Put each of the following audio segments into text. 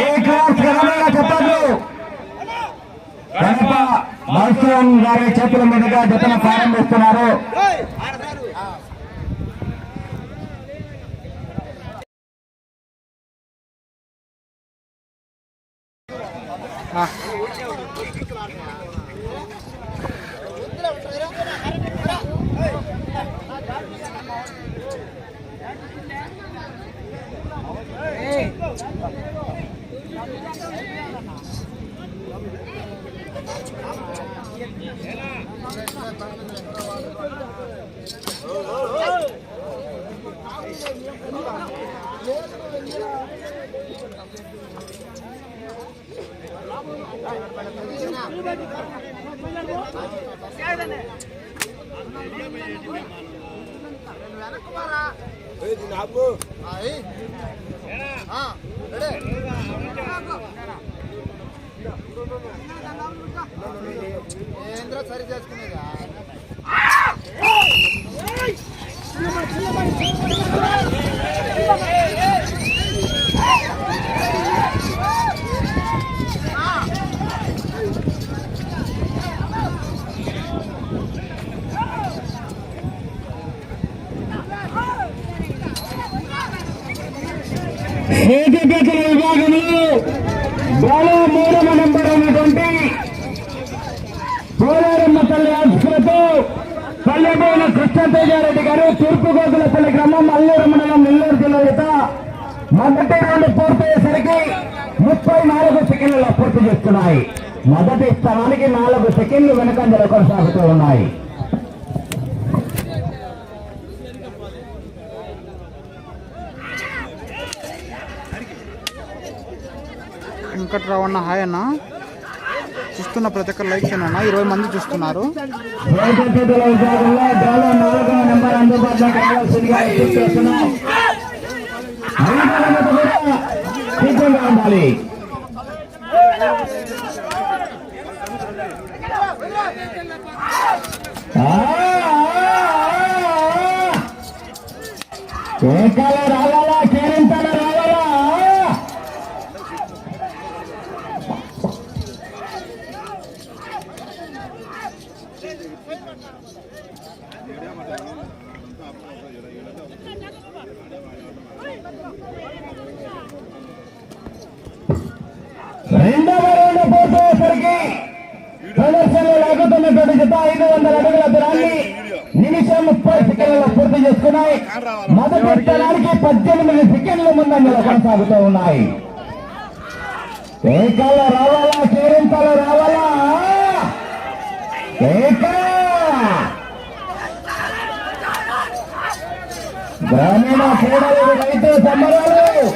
ఏ class ఘనమైన చెప్పండి కడప మల్సూన్ గారి చేతుల మీదుగా జతన ప్రారంభిస్తున్నారు. తేజారెడ్డి గారు తూర్పు గోకులపల్లి గ్రామం అల్లూరు మండలం నెల్లూరు జిల్లా యొక్క మొదటి రౌండ్ పూర్తయ్యేసరికి ముప్పై నాలుగు సెకండ్లలో పూర్తి చేస్తున్నాయి. మొదటి స్థానానికి నాలుగు సెకండ్లు వెనకంజలు కొనసాగుతూ ఉన్నాయి. వెంకట్రావు అన్న హాయ్ చూస్తున్న ప్రతి ఒక్కరు లైక్ చేయండి ఇరవై మంది చూస్తున్నారు. చేతిగతుల విభాగంలో బాలో నాలుగవ నంబర్ అందుబాటులోకి రావాల్సిందిగా విజ్ఞప్తి చేస్తున్నాం ఐదవ జత కూడా సిద్ధంగా ఉండాలి ఆ, ఆ, ఆ. కేకలు రావాలా కేరింతలు రావాలా రెండవ రౌండ్ పూర్తయ్యేసరికి ప్రదర్శనలో లాగుతున్నటువంటి జత ఐదు వందల అడుగుల దూరాన్ని నిమిషం ముప్పై సెకండ్లలో పూర్తి చేసుకున్నాయి. మొదటి స్థలానికి పద్దెనిమిది సెకండ్ల ముందంజలో కొనసాగుతూ ఉన్నాయి. ఏకాల రావాలా? కేరింతలు రావాలా? ఏకా! గ్రామీణ క్రీడలు రైతు సమరాలు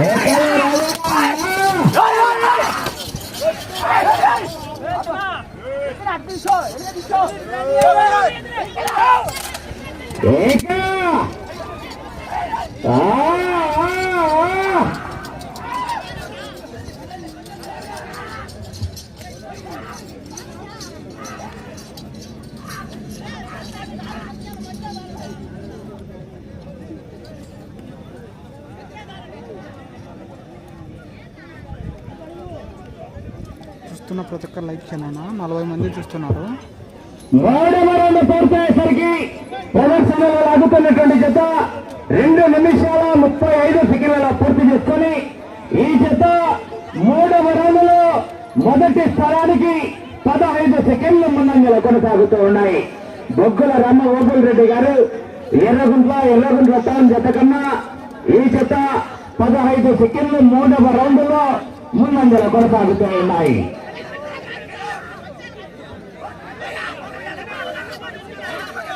ఏకాల రావాలా? ఏకా చూస్తున్న ప్రతి ఒక్కరు లైక్ చేయండి నలభై మంది చూస్తున్నారు. మూడవ పూర్తయ్యేసరికి ప్రదర్శనలో లాగుతున్నటువంటి జత రెండు నిమిషాల ముప్పై ఐదు సెకండ్లలో పూర్తి చేసుకొని ఈ జత మూడవ రౌండ్లో మొదటి స్థలానికి పదహైదు సెకండ్ల ముందంజలో కొనసాగుతూ ఉన్నాయి. బొగ్గుల రమ్మ ఓపుల్ రెడ్డి గారు ఎర్రగుంట్ల ఎర్రగుంట్ల టౌన్ జత కన్నా ఈ జత పదహైదు సెకండ్లు మూడవ రౌండ్లో ముందంజలో కొనసాగుతూ ఉన్నాయి.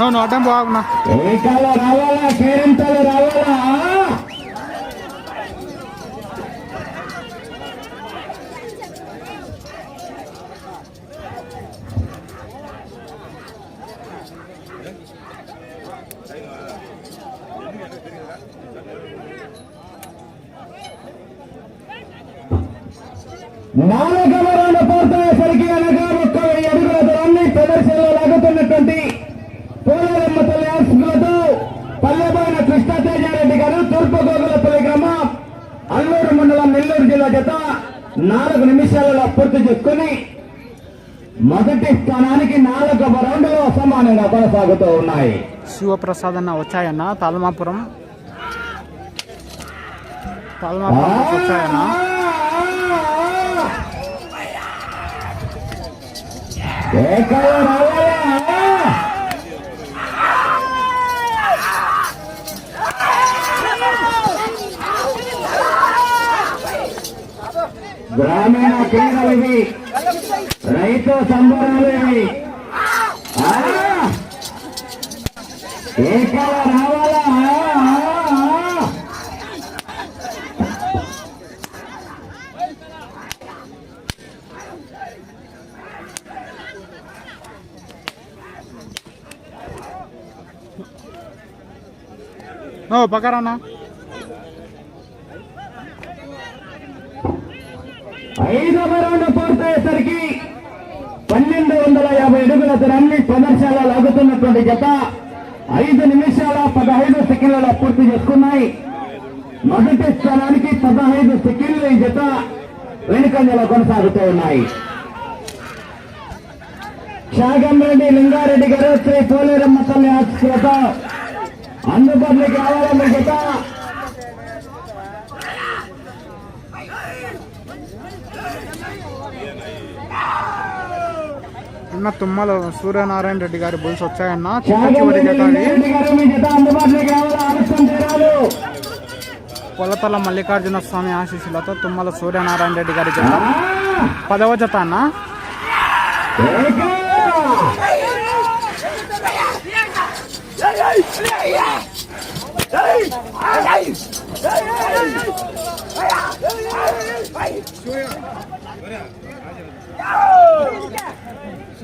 నువ్వు నోటం బాగున్నా రావాలా? కేరింతలు రావాలా? Now జిల్లా జత నాలుగు నిమిషాలలో పూర్తి చేసుకుని మొదటి స్థానానికి నాలుగవ రౌండ్లో సమానంగా కొనసాగుతూ ఉన్నాయి శివప్రసాద్ అన్న వచ్చాయన్న తాల్మాపురం తాల్మాపురం వచ్చాయన్న రావాలా? గ్రామీణ క్రీడలు ఇవి రైతు సంబరాలు ఇవి ఆ! ఏకలు రావాలా ఆ! ఐదవ రౌండ్ పూర్తయ్యేసరికి పన్నెండు వందల యాభై అడుగుల దూరాన్ని ప్రదర్శనలో లాగుతున్నటువంటి జత ఐదు నిమిషాల పదహైదు సెకండ్లలో పూర్తి చేసుకున్నాయి. మొదటి స్థానానికి పదహైదు సెకండ్లు ఈ జత వెనుకంజలో కొనసాగుతూ ఉన్నాయి. శాగంరెడ్డి లింగారెడ్డి గారు శ్రీ పోలేరమ్మ తల్లి ఆశీస్సులతో అందుబాటులోకి రావాలన్న జత అన్న తుమ్మల సూర్యనారాయణ రెడ్డి గారి బుల్స్ వచ్చాయన్న చిట్ట చివరి జత అది శాగంరెడ్డి గారు మీ జత అందుబాటులోకి రావాలా ఆలస్యం చేయాలి కొలతల మల్లికార్జున స్వామి ఆశీస్సులతో తుమ్మల సూర్యనారాయణ రెడ్డి గారి జత పదవ జత అన్న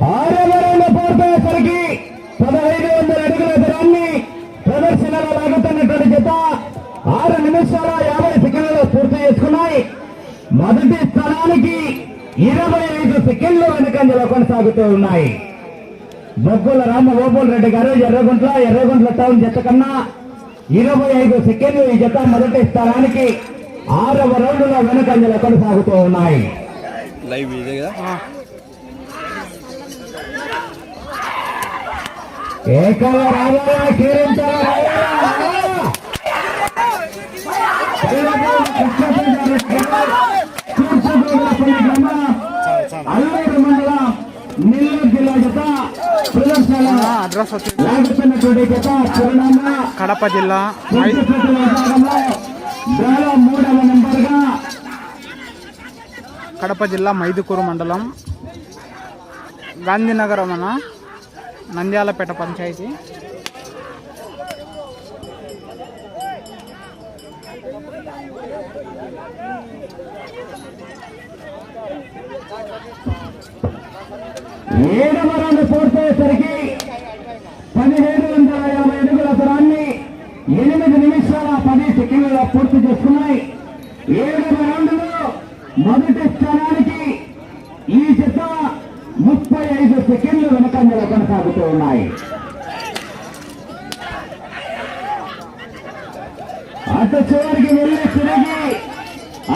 అన్న ఆరవ రౌండ్ పూర్తయ్యేసరికి పదహైదు వందల అడుగుల దూరాన్ని ప్రదర్శనలో లాగుతున్నటువంటి జత ఆరు నిమిషాల యాభై సెకండ్లలో పూర్తి చేసుకున్నాయి. మొదటి స్థానానికి ఇరవై ఐదు సెకండ్లు వెనుకంజలో కొనసాగుతూ ఉన్నాయి. బొగ్గుల రామ గోపాల్ రెడ్డి గారు ఎర్రగుంట్ల ఎర్రగుంట్ల టౌన్ జత కన్నా ఇరవై ఐదు సెకండ్లు ఈ జత మొదటి స్థానానికి ఆరవ రౌండ్లో వెనుకంజలో కొనసాగుతూ ఉన్నాయి. లైవ్ ఇదే కదా? ఏకవ కీరించాల అల్లూరు నెల్లూరు జిల్లా జత ప్రదర్శన అడ్రస్ వచ్చి లాగుతున్నటువంటి జత కడప జిల్లా మూడవ నెంబర్గా కడప జిల్లా మైదుకూరు మండలం గాంధీనగరం అన్న నంద్యాలపేట పంచాయతీ. ఏడవ రౌండ్ పూర్తయ్యేసరికి పదిహేడు వందల యాభై అడుగుల దూరాన్ని ఎనిమిది నిమిషాల పది సెకండ్లలో పూర్తి చేసుకున్నాయి ఏడవ రౌండ్లో మొదటి స్థానానికి ఈ చిత్ర ముప్పై ఐదు సెకండ్లు వెనకంజలో కొనసాగుతూ ఉన్నాయి. అటు చివరికి వెళ్ళి తిరిగి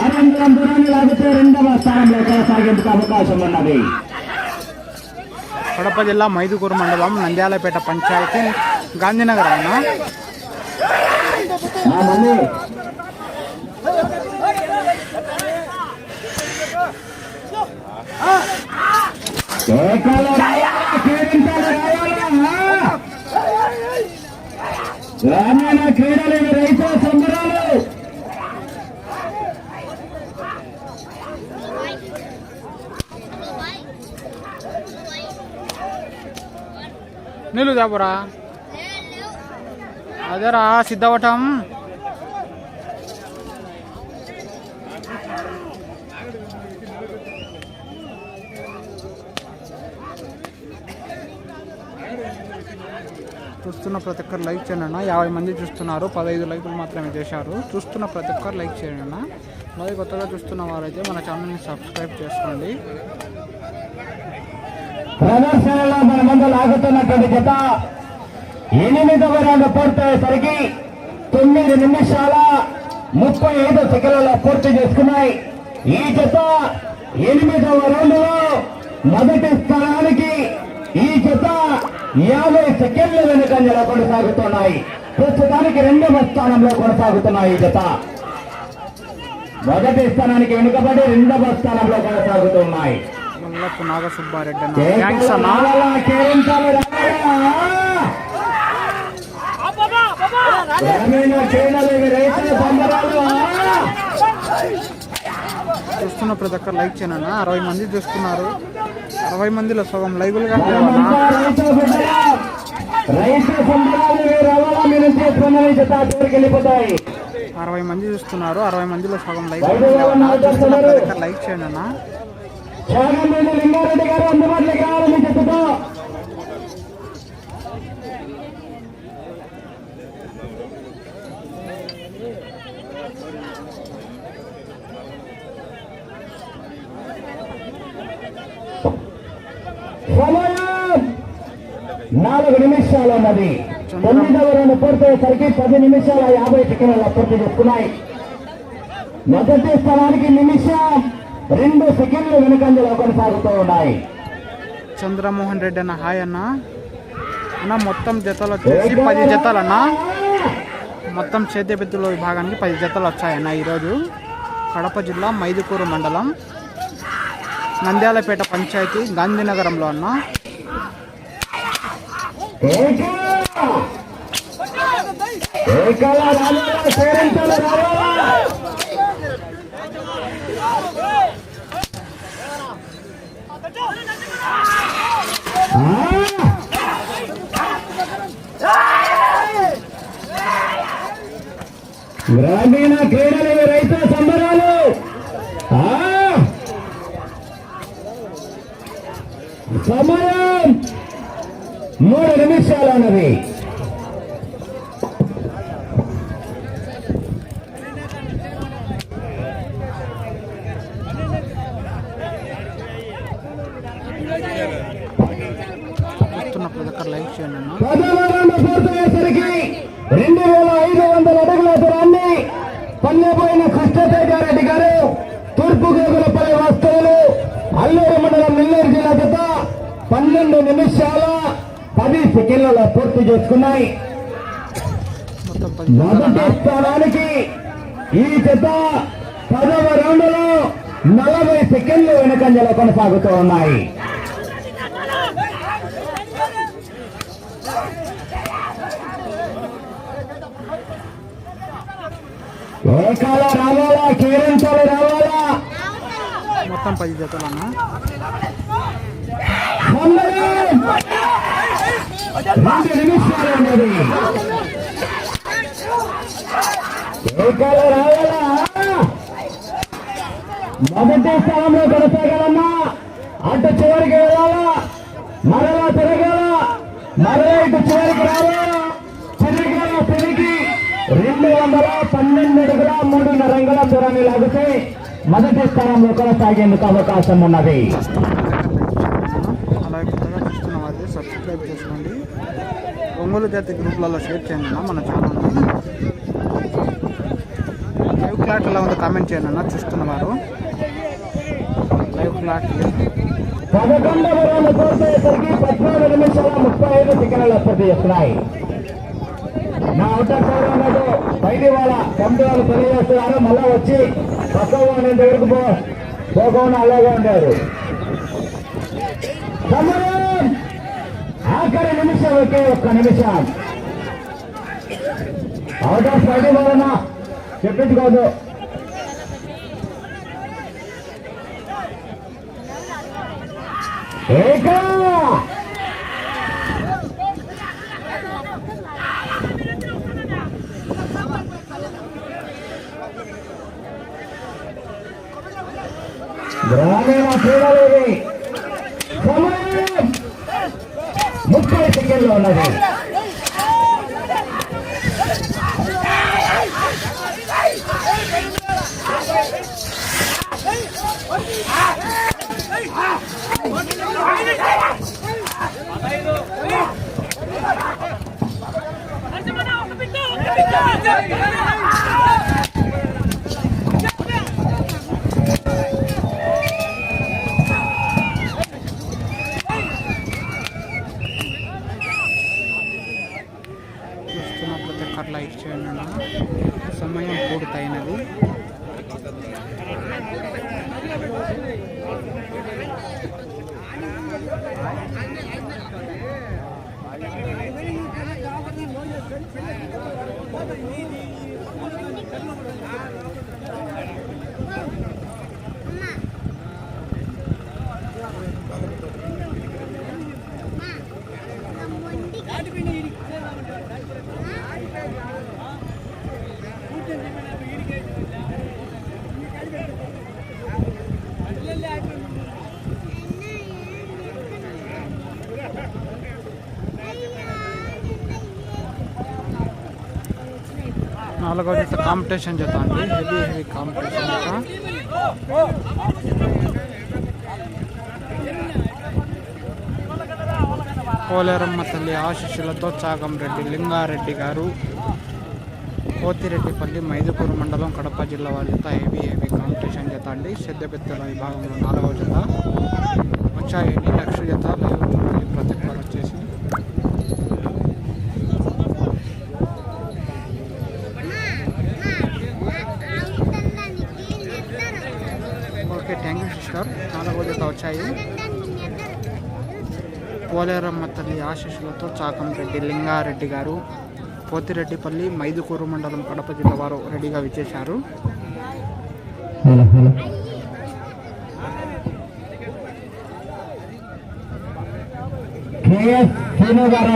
ఆరంభం దూరాన్ని లాగితే రెండవ స్థానంలో కొనసాగేందుకు అవకాశం ఉన్నది. కడప జిల్లా మైదుకూరు మండలం నంద్యాలపేట పంచాయతీ గాంధీనగర్ అన్న. ఆ మళ్ళీ కేకలు రావాలా, కేరింతలు రావాలా? గ్రామీణ క్రీడలు ఇవి రైతుల సంబరాలు నీళ్ళు జాబురా అదేరా సిద్ధవటం. చూస్తున్న ప్రతి ఒక్కరు లైక్ చేయండి అన్న. యాభై మంది చూస్తున్నారు పదహైదు లైకులు మాత్రమే చేశారు. చూస్తున్న ప్రతి ఒక్కరు లైక్ చేయండి అన్న. కొత్తగా చూస్తున్న వారైతే మన ఛానల్ని సబ్స్క్రైబ్ చేసుకోండి. ప్రదర్శనలో మన ముందు లాగుతున్నటువంటి జత ఎనిమిదవ రౌండ్ పూర్తయ్యేసరికి తొమ్మిది నిమిషాల ముప్పై ఐదు సెకండ్లలో పూర్తి చేసుకున్నాయి. ఈ జత ఎనిమిదవ రౌండ్లో మొదటి స్థానానికి ఈ జత యాభై సెకండ్ల వెనుకంజలో కొనసాగుతున్నాయి ప్రస్తుతానికి రెండవ స్థానంలో కొనసాగుతున్నాయి జత. మొదటి స్థానానికి వెనుకబడి రెండవ స్థానంలో కొనసాగుతున్నాయి. గ్రామీణ రైతుల సంబరాలు. చూస్తున్న ప్రతి ఒక్కరు లైక్ చేయండి అన్న అరవై మంది చూస్తున్నారు. అరవై మందిలో సగం లైవ్లు అరవై మంది చూస్తున్నారు. అరవై మందిలో సగం లైక్ చూస్తున్న. ప్రతి ఒక్కరు లైక్ చేయండి అన్న చాగంపల్లి లింగారెడ్డి గారు అందుబాటులోకి రావాలి మీ జతతో సమయం నాలుగు నిమిషాలు ఉన్నది. తొమ్మిదవ రెండు పూర్తయ్యేసరికి పది నిమిషాల యాభై సెకండ్ల పూర్తి చేసుకున్నాయి మొదటి స్థానానికి నిమిషం రెండు సెకండ్లు వెనుకంజలో కొనసాగుతూ ఉన్నాయి. చంద్రమోహన్ రెడ్డి అన్న హాయ్ అన్న. అన్న మొత్తం జతలు వచ్చేసి పది జతలు అన్న. మొత్తం చేతి విభాగానికి పది జతలు వచ్చాయన్న ఈరోజు. కడప జిల్లా మైదుకూరు మండలం. నంద్యాలపేట పంచాయతీ గాంధీనగరంలో అన్న. గ్రామీ ఏకాల రావాలా, సేరించాల రావాలా? గ్రామీణ క్రీడలు ఇవి రైతుల సంబరాలు ఆ! సమయం మూడు నిమిషాలు ఉన్నది చూస్తున్న ప్రతి ఒక్కరు లైక్ చేయండి అన్న రెండు వేల ఐదు వందల అడుగుల దూరాన్ని పల్లెపోయిన కృష్ణతేజారెడ్డి గారు తూర్పు గోగులపల్లి వస్తువులు అల్లూరు మండలం నెల్లూరు జిల్లా జత పన్నెండు నిమిషాల పది సెకండ్లలో పూర్తి చేసుకున్నాయి. మొదటి స్థానానికి ఈ జత పదవ రౌండ్లో నలభై సెకండ్లు వెనుకంజలో కొనసాగుతూ ఉన్నాయి. ఏకాల రావాలా కేరింతలు రావాలా మొత్తం పది జతలు అన్న రెండు నిమిషాలు ఉన్నది రావాలా మొదటి స్థానంలో కొనసాగాలన్నా అటు చివరికి వెళ్ళాలా మరలా తిరగాల మరలా ఇటు చివరికి రావాలా రెండు వందల పన్నెండు అడుగుల మూడున్నర రంగుల దూరాన్ని లాగితే మొదటి స్థానంలో కొనసాగేందుకు అవకాశం ఉన్నది. సబ్స్క్రైబ్ చేసుకోండి. ఒంగోలు జాతి గ్రూప్లలో షేర్ చేయండి మన ఛానల్ని లైవ్ క్లాట్ ఎలా ఉందో కామెంట్ చేయండి అన్న చూస్తున్న వారు. లైవ్ క్లాట్ పదకొండవ పూర్తయ్యేసరికి పద్నాలుగు నిమిషాల ముప్పై ఐదు సెకండ్ల పూర్తి చేస్తున్నాయి. నా అవుటర్ సైడ్ బయటి వాళ్ళ కమిటీ వాళ్ళు తెలియజేస్తున్నారు. మళ్ళా వచ్చి పక్క నేను దగ్గరకు పో పోకుండా అలాగే ఉండారు ఆఖరి నిమిషం ఒకే ఒక్క నిమిషం. అవుట్ ఆఫ్ స్టడీ చెప్పించుకోదు ఏకా గ్రామీణ క్రీడలేవి సమయం ముప్పై సెకండ్లు ఉన్నది. చూస్తున్న ప్రతి ఒక్కరు లైక్ చేయండి అన్న సమయం పూర్తయినది నాలుగో జత కాంపిటీషన్ జత అండి. హెవీ హెవీ కాంపిటీషన్ జత. పోలేరమ్మ తల్లి ఆశీస్సులతో చాగం రెడ్డి లింగారెడ్డి గారు పోతిరెడ్డిపల్లి మైదుకూరు మండలం కడప జిల్లా వారి జత హెవీ హెవీ కాంపిటీషన్ జత అండి. పెద్దల విభాగంలో నాలుగవ జత. వచ్చాయండి లక్ష జత? లైవ్ ప్రతి ఒక్కరు వచ్చేసి ఓకే థ్యాంక్ యూ సిస్టర్ నాలుగో జత వచ్చాయి పోలేరమ్మ తల్లి ఆశీస్సులతో చాకంరెడ్డి లింగారెడ్డి గారు పోతిరెడ్డిపల్లి మైదుకూరు మండలం కడప జిల్లా వారు రెడీగా విచ్చేశారు. కేఎస్ శ్రీను గారు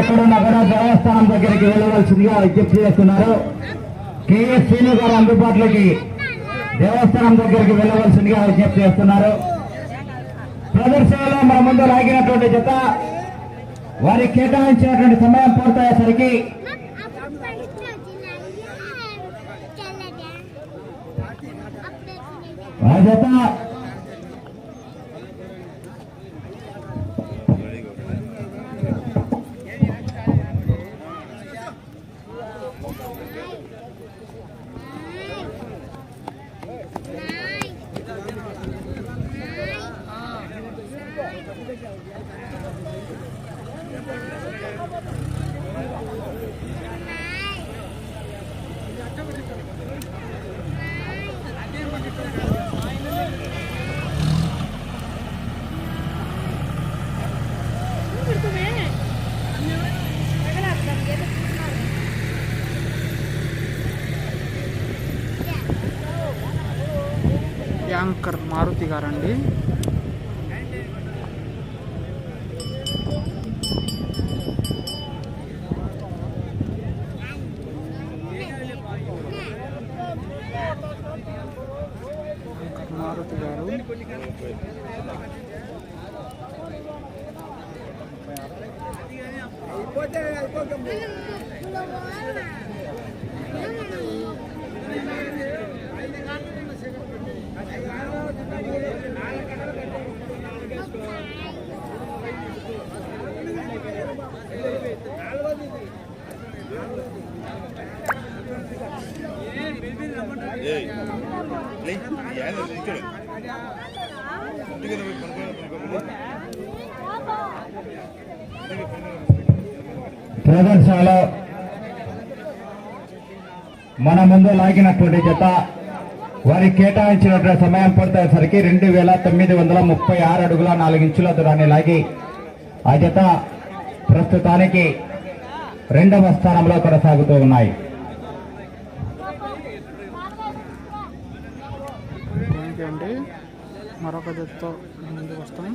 దేవస్థానం దగ్గరికి వెళ్ళవలసిందిగా విజ్ఞప్తి చేస్తున్నారు. కేఎస్ శ్రీను గారు అందుబాటులోకి దేవస్థానం దగ్గరికి వెళ్ళవలసిందిగా విజ్ఞప్తి చేస్తున్నారు. ప్రదర్శనలో మన ముందు లాగినటువంటి జత వారి కేటాయించినటువంటి సమయం పూర్తయ్యేసరికి ఆ జత యాంకర్ మారుతి గారండి. ప్రదర్శనలో మన ముందు లాగినటువంటి జత వారికి కేటాయించినటువంటి సమయం పడితేసరికి రెండు వేల తొమ్మిది వందల ముప్పై ఆరు అడుగుల నాలుగు ఇంచుల దూరాన్ని లాగి ఆ జత ప్రస్తుతానికి రెండవ స్థానంలో కొనసాగుతూ ఉన్నాయి. হরকদত্ত হিন্দু অষ্টমী